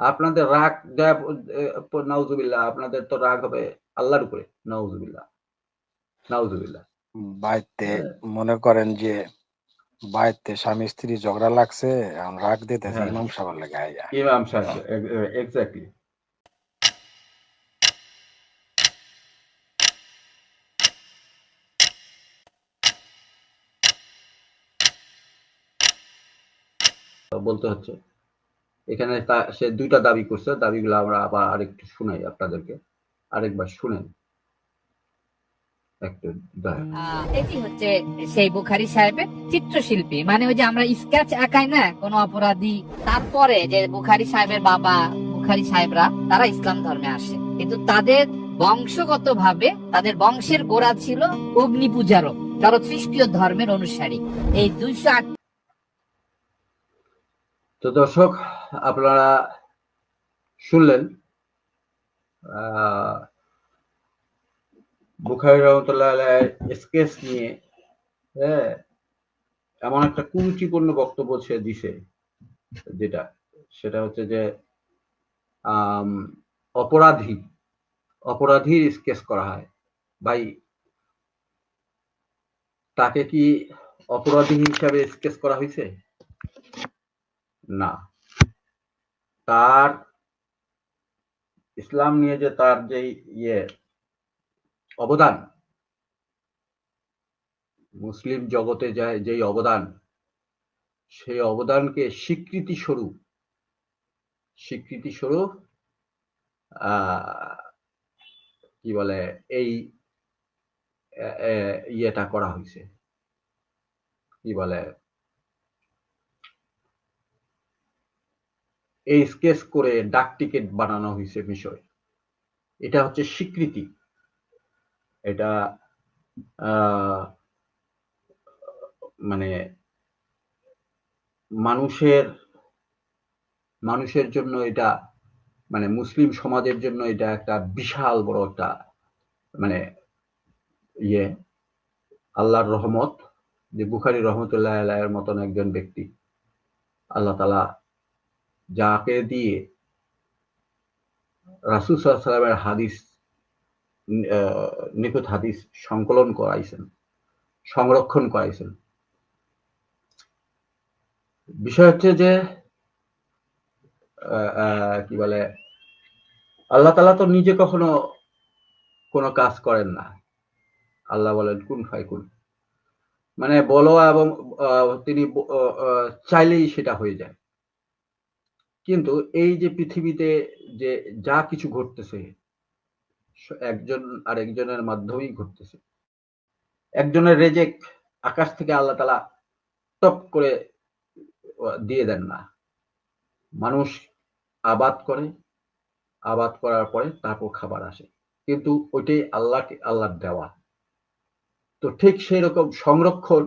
আপনাদের রাগ নাউজুবিল্লাহ আপনাদের তো রাগ হবে আল্লাহর উপরে নাউজুবিল্লাহ নাউজুবিল্লাহ। বাইতে মনে করেন যে বাড়িতে স্বামী স্ত্রী ঝগড়া লাগছে এখন রাগ দিতেছে হ্যাঁ। ইমাম সাহেবের লেগে ইমাম সাহেব এক্স্যাক্টলি বলতে হচ্ছে এখানে তা- সে দুইটা দাবি করছে দাবিগুলো আমরা আবার আরেকটু শুনাই আপনাদেরকে। আরেকবার শুনেন। এটি হচ্ছে সেই বুখারি সাহেবের চিত্রশিল্পী। মানে ওই যে আমরা স্কেচ আঁকাই না কোন অপরাধী তারপরে যে বুখারি সাহেবের বাবা বুখারি সাহেবরা তারা ইসলাম ধর্মে আসে। কিন্তু তাদের বংশগত ভাবে তাদের বংশের গোড়া ছিল অগ্নি পূজারও জরথৃষ্টীয় ধর্মের অনুসারী। এই দুইশো আট তো দর্শক আপনারা শুনলেন বুখারি রহমতুল্লাহ স্কেচ নিয়ে হ্যাঁ এমন একটা কুরুচিপূর্ণ বক্তব্য সে দিছে, যেটা, সেটা হচ্ছে যে অপরাধী, অপরাধীর স্কেচ করা হয়। ভাই, তাকে কি অপরাধী হিসাবে স্কেচ করা হয়েছে না। তার ইসলাম নিয়ে যে তার যে ইয়ে অবদান, মুসলিম জগতে যায় যেই অবদান, সেই অবদানকে স্বীকৃতি স্বরূপ স্বীকৃতি স্বরূপ কি বলে, এই ইয়েটা করা হয়েছে কি বলে এই স্কেচ করে ডাক টিকিট বানানো হয়েছে বিষয়। এটা হচ্ছে স্বীকৃতি। এটা মানে মানুষের মানুষের জন্য এটা মানে মুসলিম সমাজের জন্য এটা একটা বিশাল বড় একটা মানে ইয়ে। আল্লাহর রহমত, যে বুখারি রহমতুল্লাহ আলাইয়ের মতন একজন ব্যক্তি, আল্লাহ তালা যাকে দিয়ে রাসুল সাল্লামের হাদিস নিখুঁত হাদিস সংকলন করাইছেন, সংরক্ষণ করাইছেন। বিষয় হচ্ছে যে কি বলে, আল্লাহ তালা তো নিজে কখনো কোনো কাজ করেন না। আল্লাহ বলেন, কুন ফাই কুন মানে বলো এবং তিনি চাইলেই সেটা হয়ে যায়। কিন্তু এই যে পৃথিবীতে যে যা কিছু ঘটতেছে একজন আর একজনের মাধ্যমেই ঘটতেছে। একজনের রেজেক আকাশ থেকে আল্লাহ তালা টপ করে দিয়ে দেন না। মানুষ আবাদ করে, আবাদ করার পরে তারপর খাবার আসে। কিন্তু ওইটাই আল্লাহকে, আল্লাহর দেওয়া। তো ঠিক সেই রকম সংরক্ষণ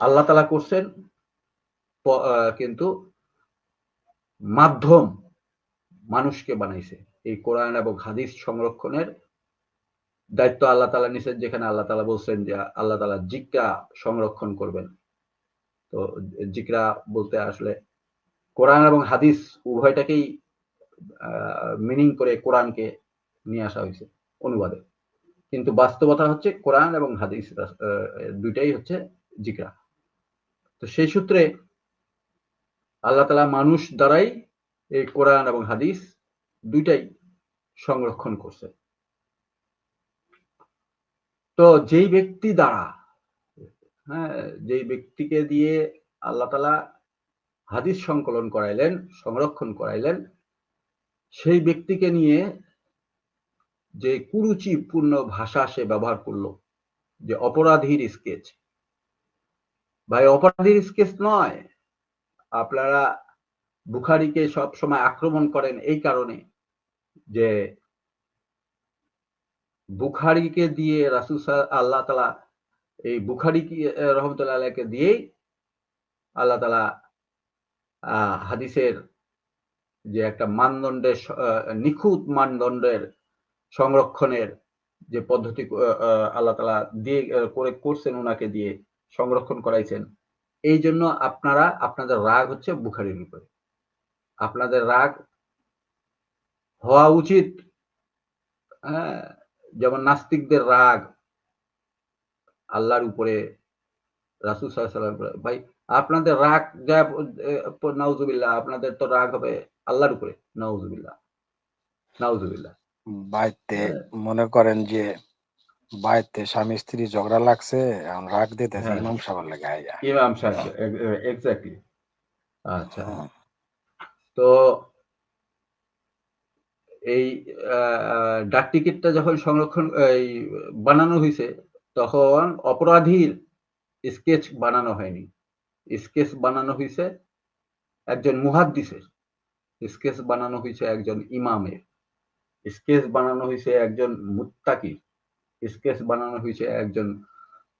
আল্লাহ তালা করছেন কিন্তু মাধ্যম মানুষকে বানাইছে। এই কোরআন এবং হাদিস সংরক্ষণের দায়িত্ব আল্লাহ তালা নিছেন, যেখানে আল্লাহ তালা বলছেন যে আল্লাহ তালা জিকরা সংরক্ষণ করবেন। তো জিকরা বলতে আসলে কোরআন এবং হাদিস উভয়টাকেই মিনিং করে কোরআনকে নিয়ে আসা হয়েছে অনুবাদে। কিন্তু বাস্তবতা হচ্ছে কোরআন এবং হাদিস দুইটাই হচ্ছে জিকরা। তো সেই সূত্রে আল্লাহ তালা মানুষ দ্বারাই এই কোরআন এবং হাদিস দুইটাই সংরক্ষণ করছে। তো যেই ব্যক্তি দ্বারা হ্যাঁ যেই ব্যক্তিকে দিয়ে আল্লাহ তালা হাদিস সংকলন করাইলেন, সংরক্ষণ করাইলেন, সেই ব্যক্তিকে নিয়ে যে কুরুচিপূর্ণ ভাষা সে ব্যবহার করল, যে অপরাধীর স্কেচ ভাই অপরাধীর স্কেচ নয় আপনারা বুখারিকে সব সময় আক্রমণ করেন এই কারণে যে বুখারিকে দিয়ে রাসুল আল্লাহ তালা এই বুখারি রহমতুল্লাহ আলাইকে দিয়েই আল্লাহ তালা হাদিসের যে একটা মানদণ্ডের নিখুঁত মানদণ্ডের সংরক্ষণের যে পদ্ধতি আল্লাহ তালা দিয়ে করে, করছেন ওনাকে দিয়ে সংরক্ষণ করাইছেন। এই জন্য আপনারা আপনাদের রাগ হচ্ছে বুখারির উপরে আপনাদের রাগ হওয়া উচিত হ্যাঁ? যেমন নাস্তিকদের রাগ আল্লাহর উপরে রাসুল সাল্লাম ভাই আপনাদের রাগ যা নাউজুবিল্লাহ আপনাদের তো রাগ হবে আল্লাহর উপরে। নাউজুবিল্লাহ নাউজুবিল্লাহ। বাড়িতে হ্যাঁ। মনে করেন যে বাড়িতে স্বামী স্ত্রী ঝগড়া লাগছে এখন রাগ দিতেছে হ্যাঁ। ইমাম সাহেবের লেগে আইয়া। ইমাম সাহেব এক্স্যাক্টলি আচ্ছা। তো এই আহ, ডাক টিকিটটা যখন সংরক্ষণ এই বানানো হয়েছে তখন অপরাধীর স্কেচ বানানো হয়নি। স্কেচ বানানো হয়েছে একজন মুহাদ্দিসের। স্কেচ বানানো হয়েছে একজন ইমামের। স্কেচ বানানো হয়েছে একজন মুত্তাকির। স্কেচ বানানো হয়েছে একজন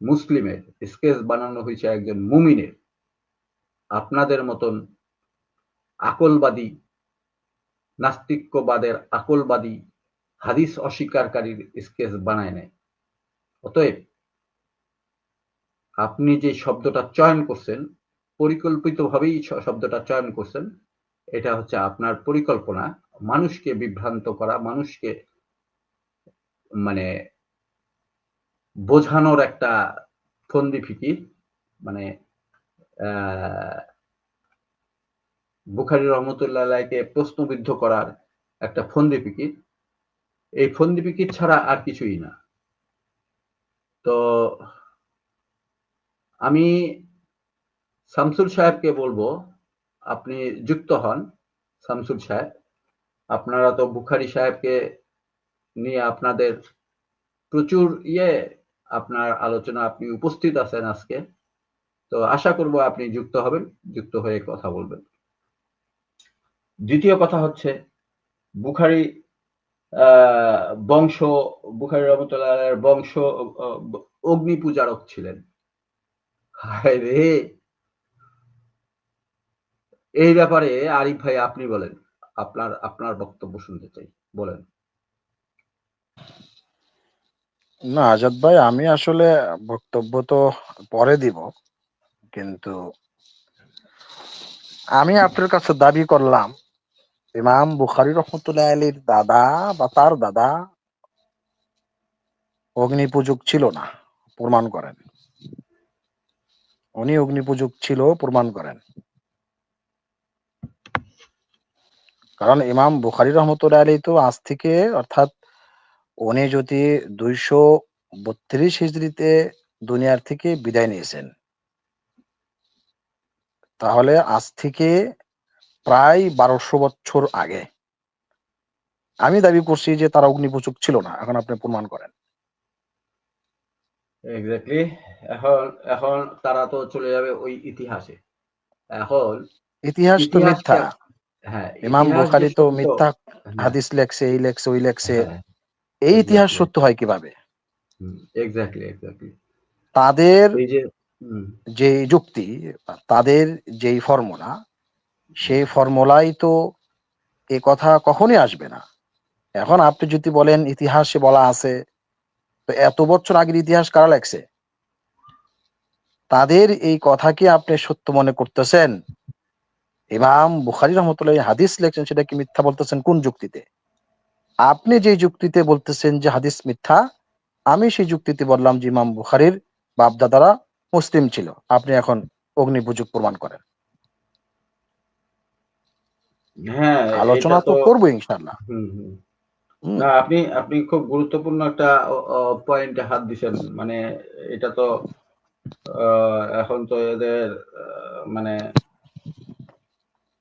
মুসলিমের, স্কেচ বানানো হয়েছে একজন মুমিনের। আপনাদের মতন আকলবাদী, নাস্তিক্যবাদের আকলবাদী, হাদিস অস্বীকারীর স্কেচ বানায় নেয়। অতএব, আপনি যে শব্দটা চয়ন করছেন, পরিকল্পিতভাবেই শব্দটা চয়ন করছেন, এটা হচ্ছে আপনার পরিকল্পনা। মানুষকে বিভ্রান্ত করা, মানুষকে মানে বোঝানোর একটা ফন্দি ফিকির মানে বুখারি রহমতুল্লাহ আলাইকে প্রশ্নবিদ্ধ করার একটা ফন্দি ফিকির এই ফন্দি ফিকির ছাড়া আর কিছুই না। তো, আমি শামসুল সাহেবকে বলব, আপনি যুক্ত হন শামসুল সাহেব। আপনারা তো বুখারি সাহেবকে নিয়ে আপনাদের প্রচুর ইয়ে আপনার আলোচনা আপনি উপস্থিত আছেন আজকে। তো আশা করব আপনি যুক্ত হবেন, যুক্ত হয়ে কথা বলবেন। দ্বিতীয় কথা হচ্ছে, বুখারি বংশ, বুখারি রহমতুল্লাহ বংশ অগ্নি পূজারক ছিলেন। এই ব্যাপারে আরিফ ভাই আপনি বলেন, আপনার আপনার বক্তব্য শুনতে চাই। বলেন। না, আজাদ ভাই, আমি আসলে বক্তব্য তো পরে দিব, কিন্তু আমি আপনার কাছে দাবি করলাম, ইমাম বুখারি রহমতুল্লাহ আলীর দাদা বা তার দাদা অগ্নি পূজক ছিল না, প্রমাণ করেন। উনি অগ্নি পূজক ছিল, প্রমাণ করেন। কারণ ইমাম বুখারি রহমতুল্লাহ আলী তো আজ থেকে, অর্থাৎ উনি যদি দুইশো বত্রিশ হিজড়িতে দুনিয়ার থেকে বিদায় নিয়েছেন তাহলে আজ থেকে প্রায় বারোশো বছর আগে। আমি দাবি করছি যে তারা অগ্নিপূজক ছিল না এখন আপনি প্রমাণ করেন। এক্স্যাক্টলি এখন এখন তারা তো চলে যাবে ওই ইতিহাসে। এখন ইতিহাস তো মিথ্যা। হ্যাঁ ইমাম বুখারি তো মিথ্যা হ্যাঁ, হাদিস লেখছে এই লেখছে ওই লেখছে। এই ইতিহাস সত্য হয় কীভাবে? এক্স্যাক্টলি এক্স্যাক্টলি তাদের যে যে যুক্তি তাদের যেই ফর্মুলা সেই ফর্মুলাই তো এ কথা কখনই আসবে না। এখন আপনি যদি বলেন ইতিহাসে বলা আছে তো এত বছর আগের ইতিহাস কারা লেখছে? তাদের এই কথা কি আপনি সত্য মনে করতেছেন? ইমাম বুখারি রহমতুল্লাহ হাদিস লেখছেন সেটা কি মিথ্যা বলতেছেন কোন যুক্তিতে? আপনি যে যুক্তিতে বলতেছেন যে হাদিস মিথ্যা আমি সেই যুক্তিতে বললাম যে ইমাম বুখারির বাপদাদারা মুসলিম ছিল। আপনি এখন অগ্নিপূজক প্রমাণ করেন। হ্যাঁ আলোচনা তো করব ইনশাল্লাহ। না আপনি আপনি খুব গুরুত্বপূর্ণ একটা পয়েন্টে হাত দিছেন। মানে এটা তো আহ, এখন তো এদের মানে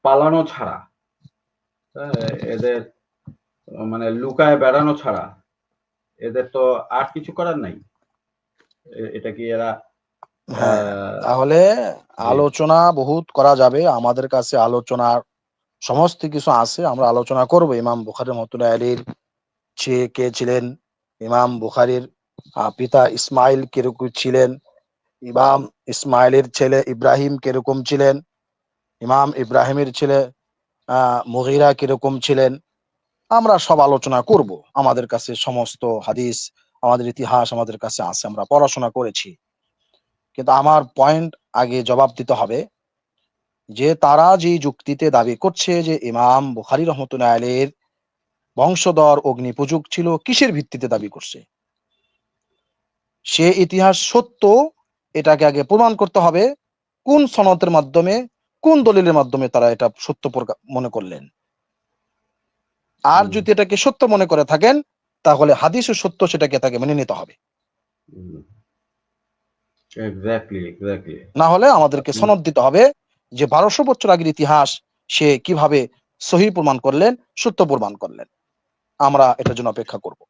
পালানো ছাড়া। হ্যাঁ, এদের মানে লুকায় বেড়ানো ছাড়া এদের তো আর কিছু করার নাই। এটা কি এরা হ্যাঁ, তাহলে আলোচনা বহুত করা যাবে। আমাদের কাছে আলোচনার সমস্ত কিছু আছে আমরা আলোচনা করব। ইমাম বুখারি রহমতুল্লাহ আলীর কে ছিলেন? ইমাম বুখারির পিতা ইসমাইল কীরকম ছিলেন? ইমাম ইসমাইলের ছেলে ইব্রাহিম কীরকম ছিলেন? ইমাম ইব্রাহিমের ছেলে আহ মুগিরা কীরকম ছিলেন? আমরা সব আলোচনা করব। আমাদের কাছে সমস্ত হাদিস, আমাদের ইতিহাস আমাদের কাছে আছে, আমরা পড়াশোনা করেছি। কিন্তু আমার পয়েন্ট আগে জবাব দিতে হবে যে, তারা যে যুক্তিতে দাবি করছে যে, ইমাম বুখারি রহমতুল্লাহ বংশধর অগ্নিপূজক ছিল, কিসের ভিত্তিতে দাবি করছে? সে ইতিহাস সত্য, এটাকে আগে প্রমাণ করতে হবে। কোন সনতের মাধ্যমে, কোন দলিলের মাধ্যমে তারা এটা সত্য মনে করলেন? আর যদি এটাকে সত্য মনে করে থাকেন তাহলে হাদিস ও সত্য সেটাকে তাকে মেনে নিতে হবে। না হলে আমাদেরকে। সনদ দিতে হবে যে বারোশো বছর আগের ইতিহাস সে কীভাবে সহি প্রমাণ করলেন সত্য প্রমাণ করলেন। আমরা এটার জন্য অপেক্ষা করব।